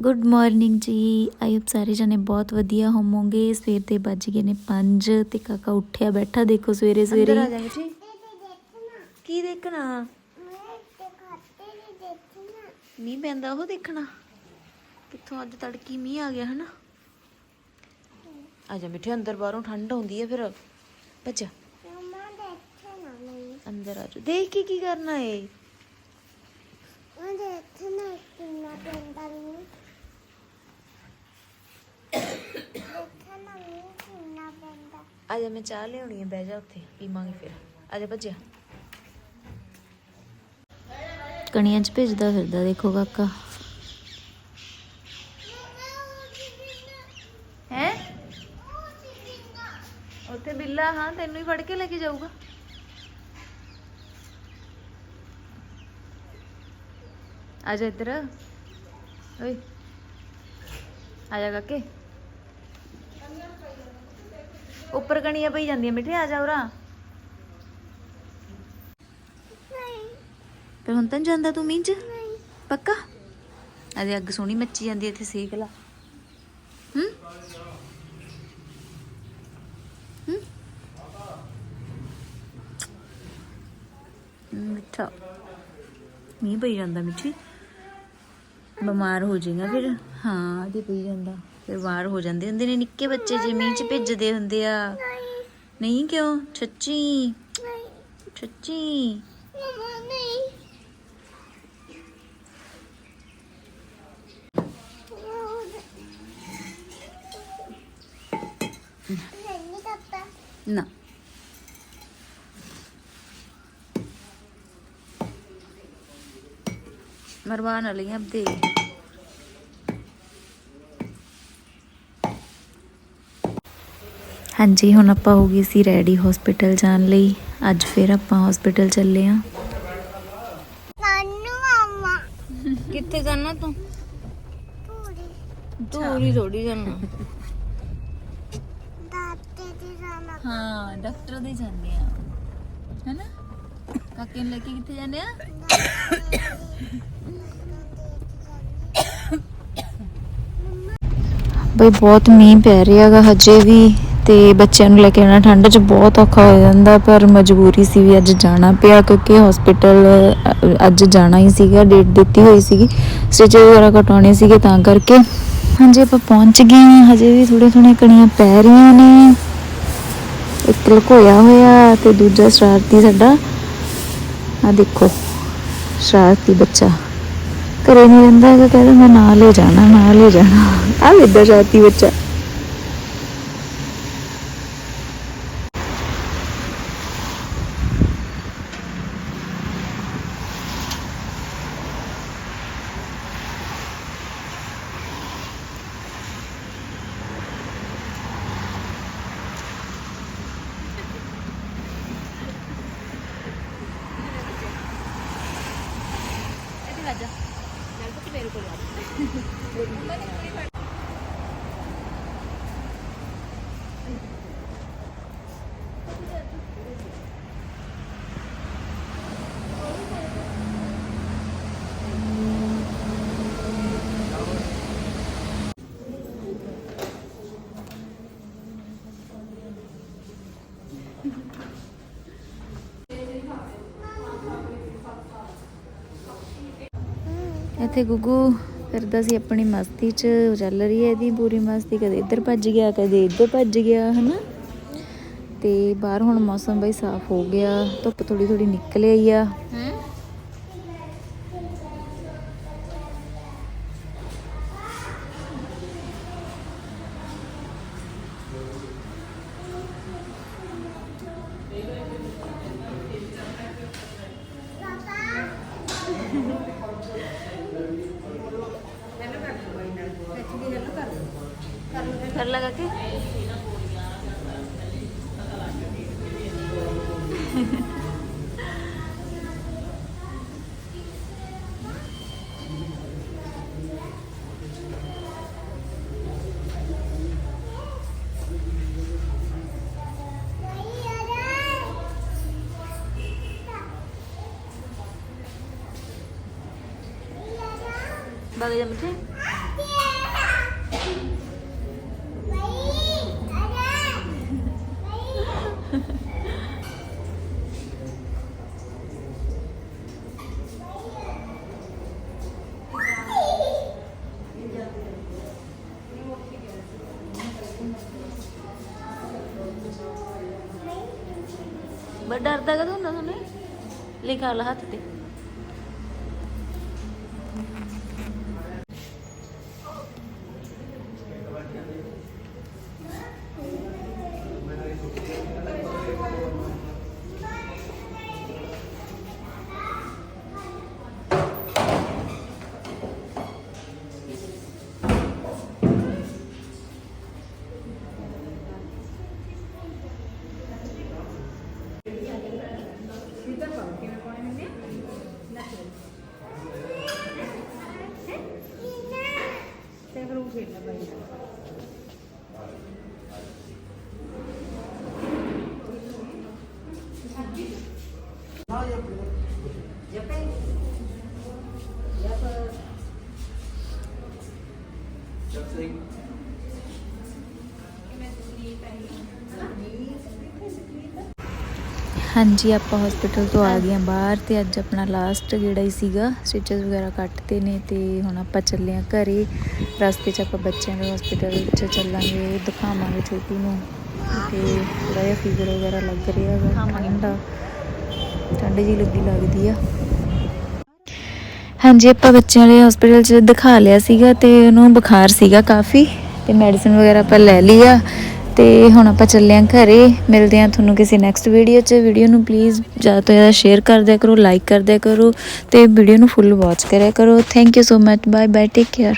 Good morning ਜੀ। I hope ਸਾਰੇ ਜਣੇ ਬਹੁਤ ਵਧੀਆ ਹੋਵੋਗੇ। ਸਵੇਰ ਦੇ ਵੱਜ ਗਏ ਨੇ 5 ਤੇ ਕਾਕਾ ਉੱਠਿਆ ਬੈਠਾ ਦੇਖੋ ਸਵੇਰੇ ਸਵੇਰੇ ਅੰਦਰ ਆ ਜਾ। ਮਿੱਠੀ ਕੀ ਦੇਖਣਾ? ਮੀਂਹ ਪੈਂਦਾ ਉਹ ਦੇਖਣਾ। ਕਿੱਥੋਂ ਅੱਜ ਤੜਕੀ ਮੀਂਹ ਆ ਗਿਆ ਹਨਾ? ਆ ਜਾ ਮਿੱਠੇ ਅੰਦਰ ਬਾਹਰੋਂ ਠੰਡ ਆਉਂਦੀ ਹੈ ਫਿਰ। ਭੱਜ। ਅੰਦਰ ਆ ਜਾ ਦੇਖ ਕੇ ਕੀ ਕਰਨਾ ਏ? ਆ ਜਾ ਮੈਂ ਚਾਹ ਲਿਆਉਣੀ ਹੈ ਬਹਿ ਜਾ ਉੱਥੇ, ਪੀਵਾਂਗੇ ਫਿਰ। ਆ ਜਾ ਭੱਜਿਆ। ਕਣੀਆਂ 'ਚ ਭੇਜਦਾ ਫਿਰਦਾ, ਦੇਖੋ ਕਾਕਾ। ਹੈ? ਉੱਥੇ ਬਿੱਲਾ, ਹਾਂ, ਤੈਨੂੰ ਹੀ ਫੜ ਕੇ ਲੈ ਕੇ ਜਾਊਗਾ। ਆ ਜਾ ਇੱਧਰ। ਓਏ। ਆ ਜਾ ਕਾਕੇ। ਉੱਪਰ ਕਣੀਆਂ ਪਈ ਜਾਂਦੀਆਂ ਮਿੱਠੇ ਆ ਜਾ ਉਰਾ। ਪਰ ਹੁਣ ਤਾਂ ਜਾਂਦਾ ਤੂੰ ਮੀਂਹ ਚ? ਪੱਕਾ? ਅਜੇ ਅੱਗ ਸੋਹਣੀ ਮੱਚੀ ਜਾਂਦੀ ਇੱਥੇ ਸੇਕ ਲਾ। ਹੂੰ? ਹੂੰ ਮਿੱਠਾ। ਮੀਂਹ ਪਈ ਜਾਂਦਾ ਮਿੱਠੀ। ਬਿਮਾਰ ਹੋ ਜਾਏਗਾ ਫਿਰ। ਹਾਂ ਅਜੇ ਪਈ ਜਾਂਦਾ। ਫਿਰ ਬਿਮਾਰ ਹੋ ਜਾਂਦੇ ਹੁੰਦੇ ਨੇ, ਨਿੱਕੇ ਬੱਚੇ ਜੇ ਮੀਂਹ ਚ ਭਿੱਜਦੇ ਹੁੰਦੇ ਆ। ਨਹੀਂ ਕਿਉਂ? ਸੱਚੀ ਸੱਚੀ ਨਾ। ਮਰਵਾ ਨਾ ਲਈ ਅਬ ਦੇ ਹਾਂਜੀ ਹੁਣ ਆਪਾਂ ਹੋ ਗਏ ਸੀ ਰੈਡੀ ਹਸਪੀਟਲ ਜਾਣ ਲਈ। ਅੱਜ ਫਿਰ ਆਪਾਂ ਹਸਪੀਟਲ ਚੱਲੇ ਆਂ। ਕਿੱਥੇ ਜਾਣਾ ਤੂੰ? ਦੂਰੀ ਥੋੜੀ ਜਾਣਾ। ਹਾਂ ਡਾਕਟਰ ਦੇ ਜਾਂਦੇ ਆ। ਹੈਨਾ? ਕਾਕੇ ਨੂੰ ਲੈ ਕੇ ਕਿੱਥੇ ਜਾਂਦੇ ਆ? ਬਈ ਬਹੁਤ ਮੀਂਹ ਪੈ ਰਿਹਾ ਹੈਗਾ ਹਜੇ ਵੀ। ਤੇ ਬੱਚਿਆਂ ਨੂੰ ਲੈ ਕੇ ਆਉਣਾ ਠੰਡ 'ਚ ਬਹੁਤ ਔਖਾ ਹੋ ਜਾਂਦਾ, ਪਰ ਮਜਬੂਰੀ ਸੀ ਵੀ ਅੱਜ ਜਾਣਾ ਪਿਆ ਕਿਉਂਕਿ ਹਸਪੀਟਲ ਅੱਜ ਜਾਣਾ ਹੀ ਸੀਗਾ ਡੇਟ ਦਿੱਤੀ ਹੋਈ ਸੀਗੀ ਸਟਿਚ ਵਗੈਰਾ ਕਟਾਉਣੇ ਸੀਗੇ ਤਾਂ ਕਰਕੇ। ਹਾਂਜੀ, ਆਪਾਂ ਪਹੁੰਚ ਗਏ ਹਾਂ, ਹਜੇ ਵੀ ਥੋੜੇ ਥੋੜੇ ਕਣੀਆਂ ਪੈ ਰਹੀਆਂ ਨੇ। ਇੱਕ ਲੁਕੋਇਆ ਹੋਇਆ ਤੇ ਦੂਜਾ ਸ਼ਰਾਰਤੀ ਸਾਡਾ। ਆ ਦੇਖੋ, ਸ਼ਰਾਰਤੀ ਬੱਚਾ। ਘਰੇ ਨਹੀਂ ਰਹਿੰਦਾ ਹੈਗਾ ਕਹਿੰਦਾ ਮੈਂ ਨਾਲ ਲੈ ਜਾਣਾ, ਨਾਲ ਲੈ ਜਾਣਾ। ਆ ਵੇਦਾ ਸ਼ਰਾਰਤੀ ਬੱਚਾ। ਇੱਥੇ ਗੁੱਗੂ ਕਰਦਾ ਸੀ ਆਪਣੀ ਮਸਤੀ 'ਚ ਚੱਲ ਰਹੀ ਹੈ ਇਹਦੀ ਪੂਰੀ ਮਸਤੀ, ਕਦੇ ਇੱਧਰ ਭੱਜ ਗਿਆ, ਕਦੇ ਇੱਧਰ ਭੱਜ ਗਿਆ, ਹਨਾ? ਤੇ ਬਾਹਰ ਹੁਣ ਮੌਸਮ ਬਈ ਸਾਫ਼ ਹੋ ਗਿਆ, ਧੁੱਪ ਥੋੜੀ ਥੋੜੀ ਨਿਕਲ ਆਈ ਆ। ਕਰ ਲਗਾ ਕੇ ਬਗ ਜਾ ਮਿੱਠੇ ਬੜਾ ਡਰਦਾ ਕਦੋਂ ਹੁੰਦਾ ਤੁਹਾਨੂੰ ਲਿਖਾ ਲਾ ਹੱਥ ਤੇ ਹਾਂਜੀ ਆਪਾਂ ਹਸਪੀਟਲ ਤੋਂ ਆ ਗਏ ਹਾਂ ਬਾਹਰ ਤੇ ਅੱਜ ਆਪਣਾ ਲਾਸਟ ਜਿਹੜਾ ਹੀ ਸੀਗਾ ਸਟਿਚਸ ਵਗੈਰਾ ਕੱਟਦੇ ਨੇ ਤੇ ਹੁਣ ਆਪਾਂ ਚੱਲੇ ਹਾਂ ਘਰੇ। ਰਸਤੇ 'ਚ ਆਪਾਂ ਬੱਚਿਆਂ ਦੇ ਹਸਪੀਟਲ ਵਿੱਚ ਚੱਲਾਂਗੇ ਦਿਖਾਵਾਂਗੇ ਛੋਟੀ ਨੂੰ ਤੇ ਥੋੜ੍ਹਾ ਜਿਹਾ ਫੀਵਰ ਵਗੈਰਾ ਲੱਗ ਰਿਹਾ ਹੈਗਾ ਠੰਡਾ। ਠੰਡ ਜੀ ਲੱਗੀ ਲੱਗਦੀ ਆ। ਹਾਂਜੀ, ਆਪਾਂ ਬੱਚਿਆਂ ਦੇ ਹਸਪੀਟਲ 'ਚ ਦਿਖਾ ਲਿਆ ਸੀਗਾ ਤੇ ਉਹਨੂੰ ਬੁਖਾਰ ਸੀਗਾ ਕਾਫੀ ਤੇ ਮੈਡੀਸਿਨ ਵਗੈਰਾ ਆਪਾਂ ਲੈ ਲਈ ਆ ਤੇ ਹੁਣ ਆਪਾਂ ਚੱਲੇ ਆਂ ਘਰੇ। ਮਿਲਦੇ ਆਂ ਤੁਹਾਨੂੰ ਕਿਸੇ ਨੈਕਸਟ ਵੀਡੀਓ 'ਚ। ਵੀਡੀਓ ਨੂੰ ਪਲੀਜ਼ ਜ਼ਿਆਦਾ ਤੋਂ ਜ਼ਿਆਦਾ ਸ਼ੇਅਰ ਕਰ ਦਿਆ ਕਰੋ ਲਾਈਕ ਕਰ ਦਿਆ ਕਰੋ ਤੇ ਵੀਡੀਓ ਨੂੰ ਫੁੱਲ ਵਾਚ ਕਰਿਆ ਕਰੋ। Thank you so much bye bye take care